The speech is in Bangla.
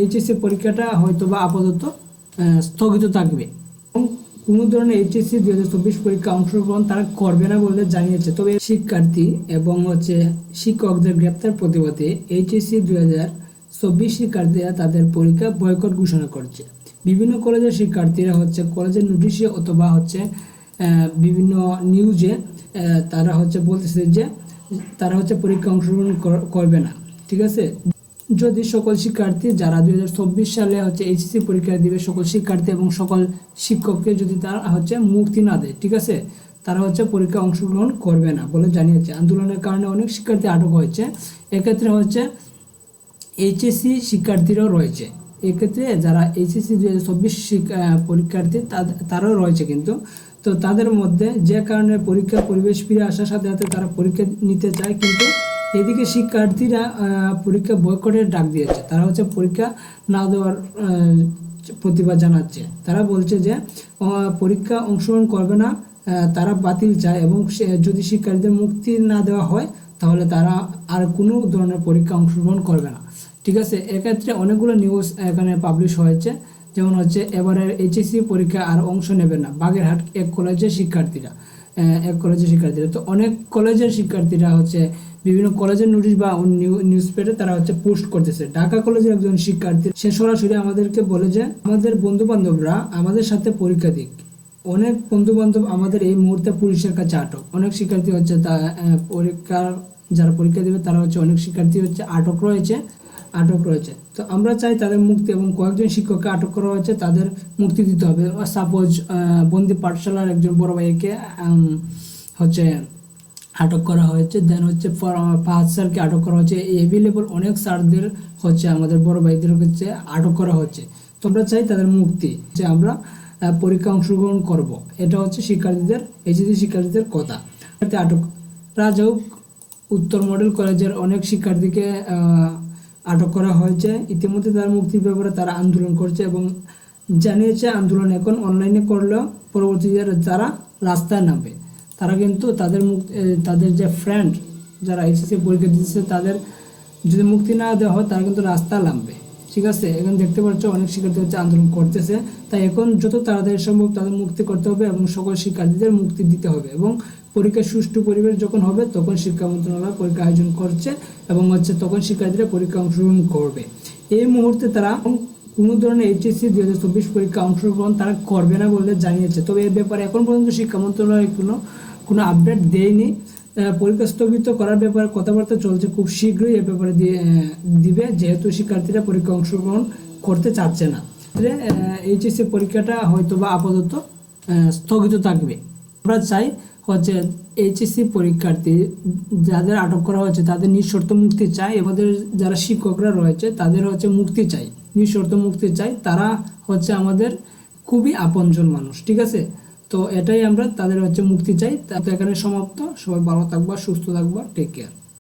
এইচএসসি পরীক্ষাটা হয়তো বা আপাতত স্থগিত থাকবে। এবং কোনো ধরনের এইচএসসি দুই হাজার চব্বিশ পরীক্ষা অংশগ্রহণ তারা করবে না বলে জানিয়েছে। তবে শিক্ষার্থী এবং হচ্ছে শিক্ষকদের গ্রেপ্তার প্রতিবাদে এইচএসসি দুই হাজার চব্বিশ শিক্ষার্থীরা তাদের পরীক্ষা বয়কট ঘোষণা করছে। বিভিন্ন কলেজের শিক্ষার্থীরা হচ্ছে কলেজের নোটিশে অথবা হচ্ছে বিভিন্ন নিউজে তারা হচ্ছে বলতেছে যে তারা হচ্ছে পরীক্ষা অংশগ্রহণ করবে না। ঠিক আছে? যদি সকল শিক্ষার্থী যারা দুই সালে হচ্ছে এইচএসসি পরীক্ষা দিবে, সকল শিক্ষার্থী এবং সকল শিক্ষককে যদি তারা হচ্ছে মুক্তি না দেয়, ঠিক আছে? তারা হচ্ছে পরীক্ষা অংশগ্রহণ করবে না বলে জানিয়েছে। আন্দোলনের কারণে অনেক শিক্ষার্থী আটক হয়েছে। এক্ষেত্রে হচ্ছে এইচএসসি শিক্ষার্থীরাও রয়েছে। এক্ষেত্রে যারা এইচএসসি দু হাজার চব্বিশ পরীক্ষার্থী তারাও রয়েছে কিন্তু। তো তাদের মধ্যে যে কারণে পরীক্ষার পরিবেশ ফিরে আসার সাথে সাথে তারা পরীক্ষা নিতে চায় কিন্তু এদিকে শিক্ষার্থীরা পরীক্ষা বয়কটের ডাক দিয়েছে। তারা হচ্ছে পরীক্ষা না দেওয়ার প্রতিবাদ জানাচ্ছে। তারা বলছে যে পরীক্ষা অংশগ্রহণ করবে না তারা বাতিল চায় এবং যদি শিক্ষার্থীদের মুক্তি না দেওয়া হয়, তাহলে তারা আর কোনো ধরনের পরীক্ষা অংশগ্রহণ করবে না। ঠিক আছে? এক্ষেত্রে অনেকগুলো নিউজ এখানে পাবলিশ হয়েছে। যেমন হচ্ছে, এবারের এইচএসসি পরীক্ষা আর অংশ নেবে না। বাগেরহাট এক কলেজের শিক্ষার্থীরা। এক কলেজের শিক্ষার্থীরা। তো অনেক কলেজের শিক্ষার্থীরা হচ্ছে বিভিন্ন কলেজের নোটিশ বা নিউজ পেটে তারা হচ্ছে পোস্ট করতেছে। ঢাকা কলেজের একজন শিক্ষার্থী, সে সরাসরি আমাদেরকে বলে যে, আমাদের বন্ধু বান্ধবরা আমাদের সাথে পরীক্ষা দিক। অনেক বন্ধু বান্ধব আমাদের এই মুহূর্তে পুলিশের কাছে আটক। অনেক শিক্ষার্থী হচ্ছে তা পরীক্ষার, যারা পরীক্ষা দেবে তারা হচ্ছে অনেক শিক্ষার্থী হচ্ছে আটক রয়েছে। আটক রয়েছে। তো আমরা চাই তাদের মুক্তি এবং কয়েকজন শিক্ষককে আটক করা হয়েছে, তাদের মুক্তি দিতে হবে। সাপোজ বন্দি পাঠশালার একজন বড় ভাইকে হচ্ছে আটক করা হয়েছে। দেন হচ্ছে ফাহাদ স্যারকে আটক করা হচ্ছে এভেলেবল অনেক স্যারদের হচ্ছে আমাদের বড় ভাইদের হচ্ছে আটক করা হচ্ছে। তো আমরা চাই তাদের মুক্তি, যে আমরা পরীক্ষা অংশগ্রহণ করব। এটা হচ্ছে শিক্ষার্থীদের, এইচএসসি শিক্ষার্থীদের কথা। আটক রাজউক উত্তর মডেল কলেজের অনেক শিক্ষার্থীকে আটক করা হয়েছে। ইতিমধ্যে তার মুক্তির ব্যাপারে তারা আন্দোলন করছে এবং জানিয়েছে আন্দোলন এখন অনলাইনে করলেও পরবর্তীতে তারা রাস্তায় নামবে। তারা কিন্তু তাদের মুক্তি তাদের যে ফ্রেন্ড যারা এসএসসি পরীক্ষা দিচ্ছে তাদের যদি মুক্তি না দেওয়া হয়, তারা কিন্তু রাস্তা নামবে। ঠিক আছে, এখন দেখতে পাচ্ছ অনেক শিক্ষার্থী হচ্ছে আন্দোলন করতেছে। তাই এখন যত তাড়াতাড়ি সম্ভব তাদের মুক্তি করতে হবে এবং সকল শিক্ষার্থীদের মুক্তি দিতে হবে এবং পরীক্ষার সুষ্ঠু পরিবেশ যখন হবে তখন শিক্ষা মন্ত্রণালয় পরীক্ষা আয়োজন করছে এবং হচ্ছে তখন শিক্ষার্থীরা পরীক্ষা অংশগ্রহণ করবে। এই মুহূর্তে তারা কোনো ধরনের এইচএসসি দুই হাজার চব্বিশ পরীক্ষা অংশগ্রহণ তারা করবে না বলে জানিয়েছে। তবে এর ব্যাপারে এখন পর্যন্ত শিক্ষা মন্ত্রণালয় কোনো কোনো আপডেট দেয়নি। পরীক্ষা স্থগিত করার ব্যাপারে কথাবার্তা চলছে খুব শীঘ্রই এ ব্যাপারে দিবে। যেহেতু শিক্ষার্থীরা পরীক্ষা অংশগ্রহণ করতে চাচ্ছে না। এইচএসসি পরীক্ষাটা হয়তো বা আপাতত স্থগিত থাকবে। আমরা চাই হচ্ছে এইচএসসি পরীক্ষার্থী যাদের আটক করা হয়েছে, তাদের নিঃশর্ত মুক্তি চাই আমাদের যারা শিক্ষকরা রয়েছে, তাদের হচ্ছে মুক্তি চাই। নিঃশর্ত মুক্তি চাই। তারা হচ্ছে আমাদের খুবই আপনজন মানুষ, ঠিক আছে? তো এটাই আমরা তাদের হচ্ছে মুক্তি চাই। তো এখানে সমাপ্ত। সবাই ভালো থাকবা, সুস্থ থাকবা টেক কেয়ার